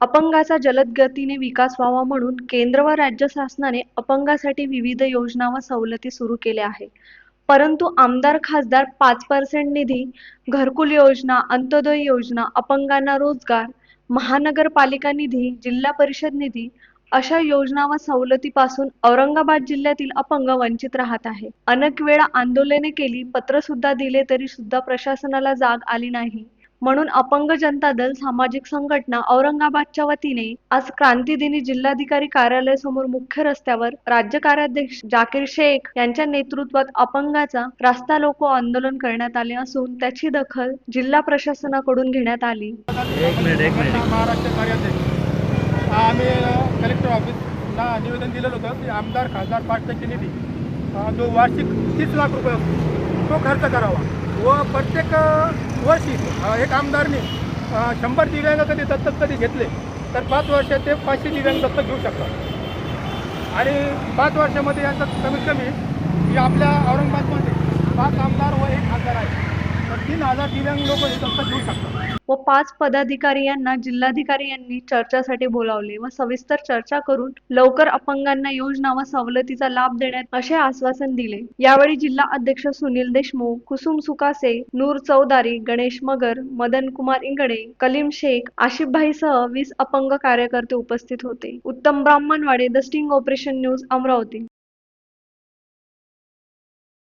अपंगाचा जलद गतीने विकास व्हावा म्हणून केंद्र व राज्य शासनाने अपंगासाठी विविध योजना व सवलती सुरू केल्या आहे परंतु आमदार खासदार पाच पर्सेंट निधी घरकुल योजना अंत्योदय योजना अपंगांना रोजगार महानगरपालिका निधी जिल्हा परिषद निधी अशा योजना व सवलतीपासून औरंगाबाद जिल्ह्यातील अपंग वंचित राहत आहे अनेक वेळा आंदोलने केली पत्र सुद्धा दिले तरी सुद्धा प्रशासनाला जाग आली नाही. म्हणून अपंग जनता दल सामाजिक संघटना औरंगाबादच्या वतीने आज क्रांतीदिनी जिल्हाधिकारी कार्यालयासमोर मुख्य रस्त्यावर राज्य कार्याध्यक्ष जाकीर शेख यांच्या नेतृत्वात अपंगाचा रास्ता रोको आंदोलन करण्यात आले असून त्याची दखल जिल्हा प्रशासनाकडून घेण्यात आली. महाराष्ट्र कार्याध्यक्ष. आम्ही कलेक्टर ऑफिसला निवेदन दिलेलं होतं की आमदार खासदार पाच टक्के निधी जो वार्षिक तीस लाख रुपये असतो तो खर्च करावा. व प्रत्येक वर्षी एक आमदारने शंभर दिव्यांग कधी दत्तक कधी घेतले तर पाच वर्ष ते पाचशे दिव्यांग दत्तक घेऊ शकतात. आणि पाच वर्षामध्ये याचं कमीत कमी की आपल्या औरंगाबादमध्ये पाच आमदार व एक खासदार आहे तीन हजार दिव्यांग लोक हे दत्तक घेऊ शकतात. व पाच पदाधिकारी यांना जिल्हाधिकारी यांनी चर्चासाठी बोलावले व सविस्तर चर्चा करून लवकर अपंगांना योजना व सवलतीचा लाभ देण्यात असे आश्वासन दिले. यावेळी जिल्हा अध्यक्ष सुनील देशमुख कुसुम सुकासे नूर चौधारी गणेश मगर मदन कुमार इंगडे कलीम शेख आशिफभाई सह वीस अपंग कार्यकर्ते उपस्थित होते. Uttam Brahmanwade the sting operation news Amravati.